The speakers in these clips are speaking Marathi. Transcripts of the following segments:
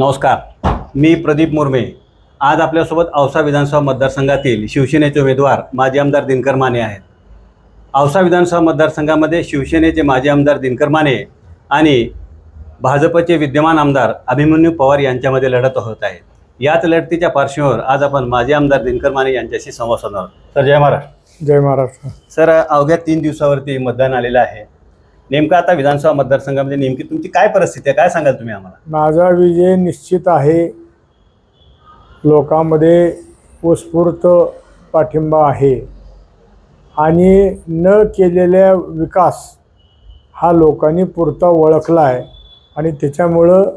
नमस्कार मी प्रदीप मुर्मे. आज आपल्यासोबत औसा विधानसभा मतदारसंघातील शिवसेनेचे उमेदवार माजी आमदार दिनकर माने आहेत. औसा विधानसभा मतदारसंघामध्ये शिवसेनेचे माजी आमदार दिनकर माने आणि भाजपचे विद्यमान आमदार अभिमन्यू पवार यांच्यामध्ये लढत होत आहेत याच लढतीच्या पार्श्वभूमीवर आज आपण माजी आमदार दिनकर माने यांच्याशी संवाद साधणार आहोत. सर जय महाराष्ट्र. जय महाराष्ट्र. सर अवघ्या तीन दिवसावरती मतदान आलेलं आहे. नेमकं आता विधानसभा मतदारसंघामध्ये नेमकी तुमची काय परिस्थिती आहे? काय सांगाल तुम्ही आम्हाला? माझा विजय निश्चित आहे. लोकांमध्ये उत्स्फूर्त पाठिंबा आहे. आणि न केलेल्या विकास हा लोकांनी पुरता ओळखला आहे आणि त्याच्यामुळं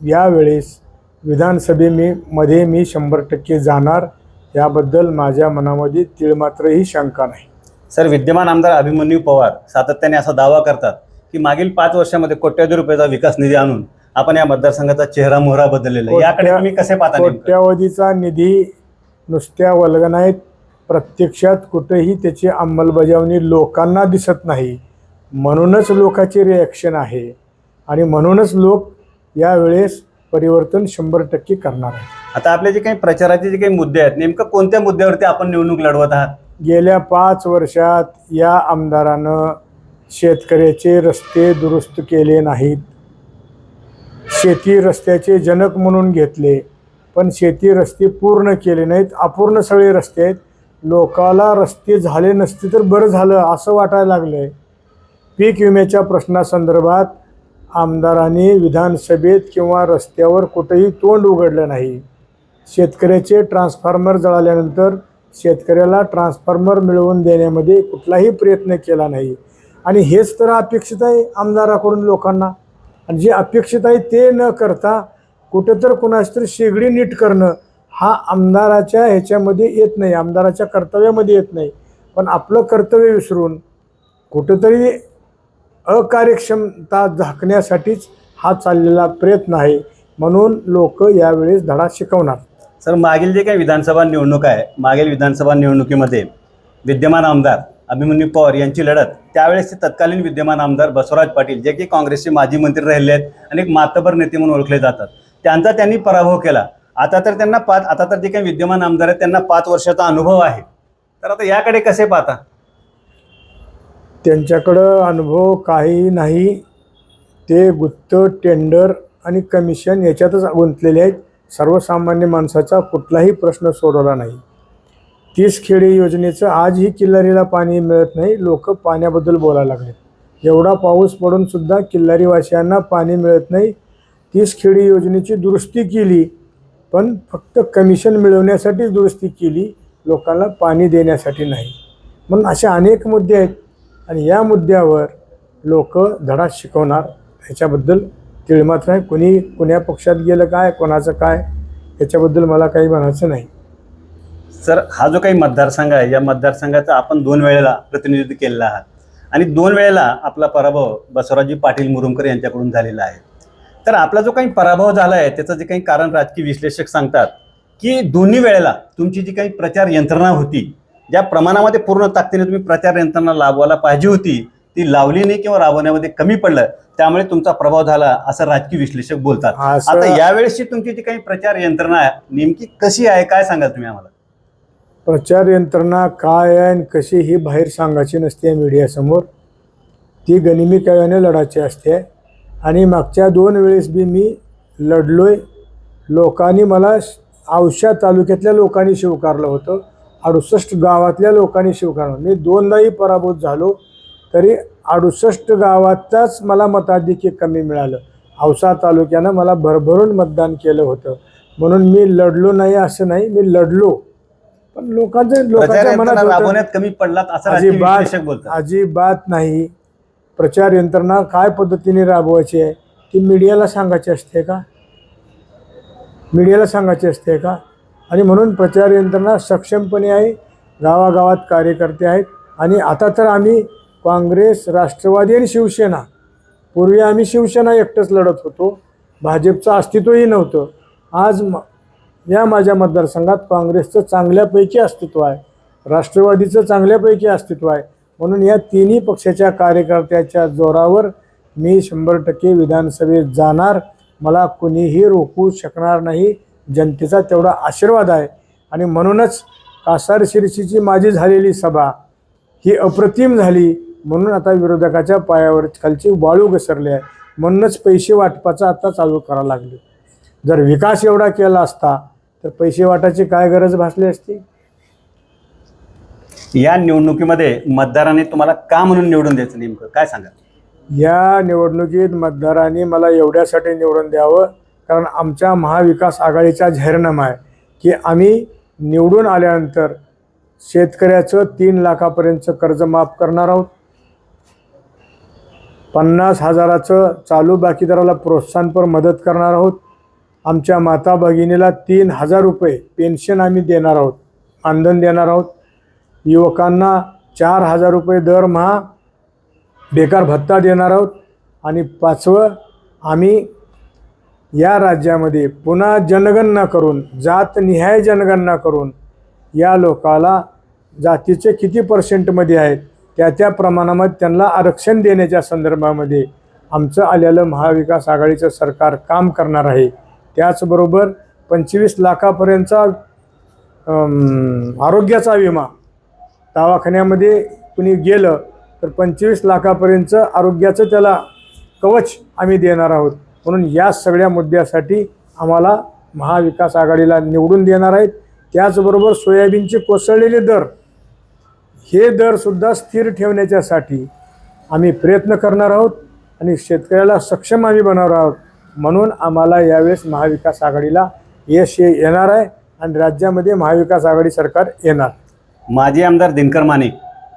यावेळेस विधानसभे मी मध्ये मी शंभर टक्के जाणार. याबद्दल माझ्या मनामध्ये तिळमात्रही शंका नाही. सर विद्यमान आमदार अभिमन्यू पवार सातत्याने असा दावा करतात की मागील पाच वर्षामध्ये कोट्यावधी रुपयाचा विकास निधी आणून आपण या मतदारसंघाचा चेहरा मोहरा बदललेला आहे. याकडे तुम्ही कसे पाहता? कोट्यावधीचा निधी नुसत्या वल्गनाईत प्रत्यक्षात कुठेही त्याची अंमलबजावणी लोकांना दिसत नाही म्हणूनच लोकांची रिॲक्शन आहे आणि म्हणूनच लोक यावेळेस परिवर्तन शंभर टक्के करणार आहे आता आपले जे काही प्रचाराचे जे काही मुद्दे आहेत नेमकं कोणत्या मुद्द्यावरती आपण निवडणूक लढवत आहात गेल्या पाच वर्षात या आमदारानं शेतकऱ्याचे रस्ते दुरुस्त केले नाहीत. शेती रस्त्याचे जनक म्हणून घेतले पण शेती रस्ते पूर्ण केले नाहीत. अपूर्ण सगळे रस्ते आहेत. लोकाला रस्ते झाले नसते तर बरं झालं असं वाटायला लागलं आहे पीक विम्याच्या प्रश्नासंदर्भात आमदारांनी विधानसभेत किंवा रस्त्यावर कुठेही तोंड उघडलं नाही. शेतकऱ्याचे ट्रान्सफॉर्मर जळाल्यानंतर शेतकऱ्याला ट्रान्सफॉर्मर मिळवून देण्यामध्ये कुठलाही प्रयत्न केला नाही. आणि हेच तर अपेक्षित आहे आमदाराकडून लोकांना. आणि जे अपेक्षित आहे ते न करता कुठं तर कुणाची तरी शेगडी नीट करणं हा आमदाराच्या ह्याच्यामध्ये येत नाही आमदाराच्या कर्तव्यामध्ये येत नाही. पण आपलं कर्तव्य विसरून कुठंतरी अकार्यक्षमता झाकण्यासाठीच हा चाललेला प्रयत्न आहे म्हणून लोक यावेळेस धडा शिकवणार. सर मागील जे काही विधानसभा निवडणूक आहे मागील विधानसभा निवडणुकीमध्ये विद्यमान आमदार अभिमन्यू पवार यांची लढत त्यावेळेसचे तत्कालीन विद्यमान आमदार बसवराज पाटील जे की काँग्रेसचे माजी मंत्री राहिले आहेत आणि एक मातबर नेते म्हणून ओळखले जातात. त्यांचा त्यांनी पराभव केला. आता तर त्यांना पाच आता तर जे काही विद्यमान आमदार आहेत त्यांना पाच वर्षाचा अनुभव आहे. तर आता याकडे कसे पाहता? त्यांच्याकडं अनुभव काही नाही. ते गुत्त टेंडर आणि कमिशन याच्यातच गुंतलेले आहेत. सर्वसामान्य माणसाचा कुठलाही प्रश्न सोडवला नाही. तीस खेडी योजनेचं आजही किल्लारीला पाणी मिळत नाही लोक पाण्याबद्दल बोलायला लागले एवढा पाऊस पडूनसुद्धा किल्लारीवासियांना पाणी मिळत नाही. तीस खेडी योजनेची दुरुस्ती केली पण फक्त कमिशन मिळवण्यासाठीच दुरुस्ती केली लोकांना पाणी देण्यासाठी नाही. म्हणून असे अनेक मुद्दे आहेत आणि या मुद्द्यावर लोक धडा शिकवणार ह्याच्याबद्दल तिळमात्र आहे कुणी कुण्या पक्षात गेलं काय कोणाचं काय याच्याबद्दल मला काही म्हणायचं नाही. सर हा जो काही मतदारसंघ आहे या मतदारसंघाचा आपण दोन वेळेला प्रतिनिधित्व केलेला आहात. आणि दोन वेळेला आपला पराभव बसवराजी पाटील मुरुमकर यांच्याकडून झालेला आहे. तर आपला जो काही पराभव झाला आहे त्याचं जे काही कारण राजकीय विश्लेषक सांगतात की दोन्ही वेळेला तुमची जी काही प्रचार यंत्रणा होती ज्या प्रमाणामध्ये पूर्ण ताकदीने तुम्ही प्रचार यंत्रणा लाभवायला पाहिजे होती ती लावली नाही किंवा राबवण्यामध्ये कमी पडलं त्यामुळे तुमचा प्रभाव झाला असं राजकीय विश्लेषक बोलतात. आता यावेळेसची तुमची जी काही प्रचार यंत्रणा आहे नेमकी कशी आहे काय सांगाल तुम्ही आम्हाला? प्रचार यंत्रणा काय आहे आणि कशी ही बाहेर सांगायची नसते मीडियासमोर ती गनिमी काव्याने लढायची असते. आणि मागच्या दोन वेळेस बी मी लढलोय लोकांनी मला औषा तालुक्यातल्या लोकांनी शिवकारलं होतं अडुसष्ट गावातल्या लोकांनी शिवकारलं मी दोनदाही पराभूत झालो तरी अडुसष्ट गावातच मला मताधिक्य कमी मिळालं. औसा तालुक्यानं मला भरभरून मतदान केलं होतं. म्हणून मी लढलो नाही असं नाही मी लढलो. पण लोकांचं लोकांच्या मनात कमी राजकीय अजिबात अजिबात नाही. प्रचार यंत्रणा काय पद्धतीने राबवायची आहे? ती मीडियाला सांगायची असते का? मीडियाला सांगायची असते का? आणि म्हणून प्रचार यंत्रणा सक्षमपणे आहे गावागावात कार्यकर्ते आहेत. आणि आता तर आम्ही काँग्रेस राष्ट्रवादी आणि शिवसेना. पूर्वी आम्ही शिवसेना एकटंच लढत होतो. भाजपचं अस्तित्वही नव्हतं. आज म या माझ्या मतदारसंघात काँग्रेसचं चांगल्यापैकी अस्तित्व आहे. राष्ट्रवादीचं चांगल्यापैकी अस्तित्व आहे. म्हणून या तिन्ही पक्षाच्या कार्यकर्त्याच्या जोरावर मी शंभर टक्के विधानसभेत जाणार. मला कुणीही रोखू शकणार नाही. जनतेचा तेवढा आशीर्वाद आहे. आणि म्हणूनच कासार शिरशीची माझी झालेली सभा ही अप्रतिम झाली. म्हणून आता विरोधकाच्या पायावर खालची वाळू घसरली आहे. म्हणूनच पैसे वाटपाचं आता चालू करावं लागले. जर विकास एवढा केला असता तर पैसे वाटायची काय गरज भासली असती? या निवडणुकीमध्ये मतदारांनी तुम्हाला का म्हणून निवडून द्यायचं नेमकं? काय सांगा या निवडणुकीत मतदारांनी मला एवढ्यासाठी निवडून द्यावं कारण आमच्या महाविकास आघाडीचा जाहीरनामा आहे की आम्ही निवडून आल्यानंतर शेतकऱ्याचं तीन लाखापर्यंतचं कर्ज माफ करणार आहोत. पन्नास हजाराचं चालू बाकीदाराला प्रोत्साहनपर मदत करणार आहोत. आमच्या माता भगिनीला तीन हजार रुपये पेन्शन आम्ही देणार आहोत. मानधन देणार आहोत. युवकांना चार हजार रुपये दरमहा बेकार भत्ता देणार आहोत. आणि पाचवं आम्ही या राज्यामध्ये पुन्हा जनगणना करून जातनिहाय जनगणना करून या लोकाला जातीचे किती पर्सेंटमध्ये आहेत? त्या त्या प्रमाणामध्ये त्यांना आरक्षण देण्याच्या संदर्भामध्ये आमचं आलेलं महाविकास आघाडीचं सरकार काम करणार आहे. त्याचबरोबर पंचवीस लाखापर्यंतचा आरोग्याचा विमा दवाखान्यामध्ये कुणी गेलं तर पंचवीस लाखापर्यंतचं आरोग्याचं त्याला कवच आम्ही देणार आहोत. म्हणून या सगळ्या मुद्द्यासाठी आम्हाला महाविकास आघाडीला निवडून देणार आहेत. त्याचबरोबर सोयाबीनचे कोसळलेले दर हे दरसुद्धा स्थिर ठेवण्याच्यासाठी आम्ही प्रयत्न करणार आहोत आणि शेतकऱ्याला सक्षम आम्ही बनवणार आहोत म्हणून आम्हाला यावेळेस महाविकास आघाडीला यश ये- येणार आहे आणि राज्यामध्ये महाविकास आघाडी सरकार येणार. माजी आमदार दिनकर माने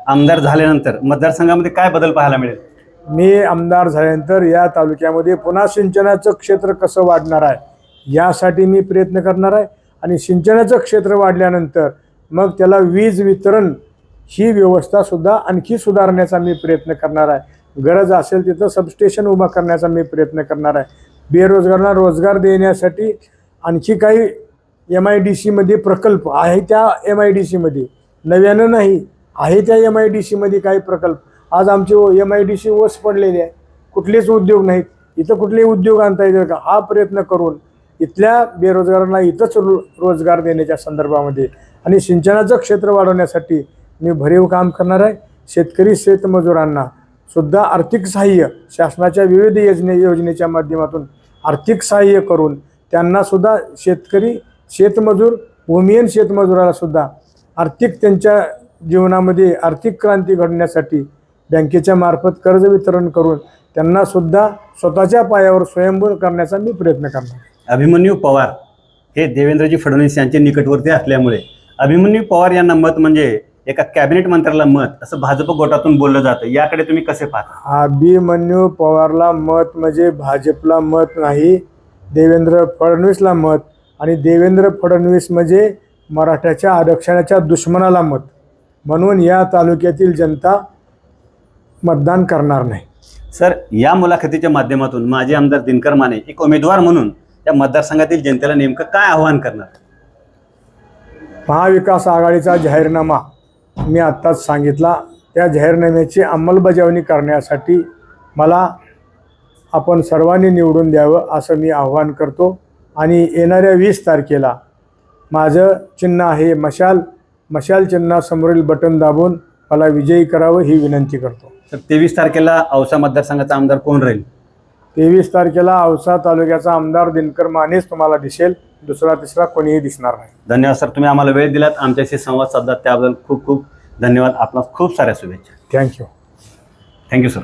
आमदार झाल्यानंतर मतदारसंघामध्ये काय बदल पाहायला मिळेल? मी आमदार झाल्यानंतर या तालुक्यामध्ये पुन्हा सिंचनाचं क्षेत्र कसं वाढणार आहे यासाठी मी प्रयत्न करणार आहे. आणि सिंचनाचं क्षेत्र वाढल्यानंतर मग त्याला वीज वितरण ही व्यवस्थासुद्धा आणखी सुधारण्याचा मी प्रयत्न करणार आहे. गरज असेल तिथं सबस्टेशन उभा करण्याचा मी प्रयत्न करणार आहे. बेरोजगारांना रोजगार देण्यासाठी आणखी काही एम आय डी सीमध्ये प्रकल्प आहे त्या एम आय डी सीमध्ये नव्यानं नाही आहे त्या एम आय डी सीमध्ये काही प्रकल्प. आज आमचे एम आय डी सी ओस पडलेले आहे. कुठलेच उद्योग नाहीत. इथं कुठले उद्योग आणता येतील का? हा प्रयत्न करून इथल्या बेरोजगारांना इथंच रो रोजगार देण्याच्या संदर्भामध्ये आणि सिंचनाचं क्षेत्र वाढवण्यासाठी मी भरीव काम करणार आहे. शेतकरी शेतमजुरांना सुद्धा आर्थिक सहाय्य शासनाच्या विविध योजने योजनेच्या माध्यमातून आर्थिक सहाय्य करून त्यांनासुद्धा शेतकरी शेतमजूर भूमिहीन शेतमजुराला सुद्धा आर्थिक त्यांच्या जीवनामध्ये आर्थिक क्रांती घडण्यासाठी बँकेच्या मार्फत कर्ज वितरण करून त्यांनासुद्धा स्वतःच्या पायावर स्वयंभूर करण्याचा मी प्रयत्न करणार अभिमन्यू पवार हे देवेंद्रजी फडणवीस यांचे निकटवर्ती असल्यामुळे अभिमन्यू पवार यांना मत म्हणजे एका कॅबिनेट मंत्र्याला मत असं भाजप गटातून बोललं जातं. याकडे तुम्ही कसे पाहता? अभिमन्यू पवारला मत म्हणजे भाजपला मत नाही देवेंद्र फडणवीसला मत आणि देवेंद्र फडणवीस म्हणजे मराठ्याच्या आरक्षणाच्या दुश्मनाला मत. म्हणून या तालुक्यातील जनता मतदान करणार नाही. सर या मुलाखतीच्या माध्यमातून माजी आमदार दिनकर माने एक उमेदवार म्हणून या मतदारसंघातील जनतेला नेमकं काय आव्हान करणार? महाविकास आघाडीचा जाहीरनामा. मी आत्ताच सांगितला त्या जाहीरनाम्याची अंमलबजावणी करण्यासाठी मला आपण सर्वांनी निवडून द्यावं असं मी आव्हान करतो. आणि येणाऱ्या वीस तारखेला माझं चिन्ह आहे मशाल. मशाल चिन्हासमोरील बटन दाबून मला विजयी करावं ही विनंती करतो. तर तेवीस तारखेला औसा मतदारसंघाचा आमदार कोण राहील? तेवीस तारखेला औसा तालुक्याचा आमदार दिनकर मानेच तुम्हाला दिसेल. दुसरा तिसरा कोणीही दिसणार नाही. धन्यवाद सर. तुम्ही आम्हाला वेळ दिलात. आमच्याशी संवाद साधलात त्याबद्दल खूप खूप धन्यवाद. आपला खूप साऱ्या शुभेच्छा. Thank you thank you sir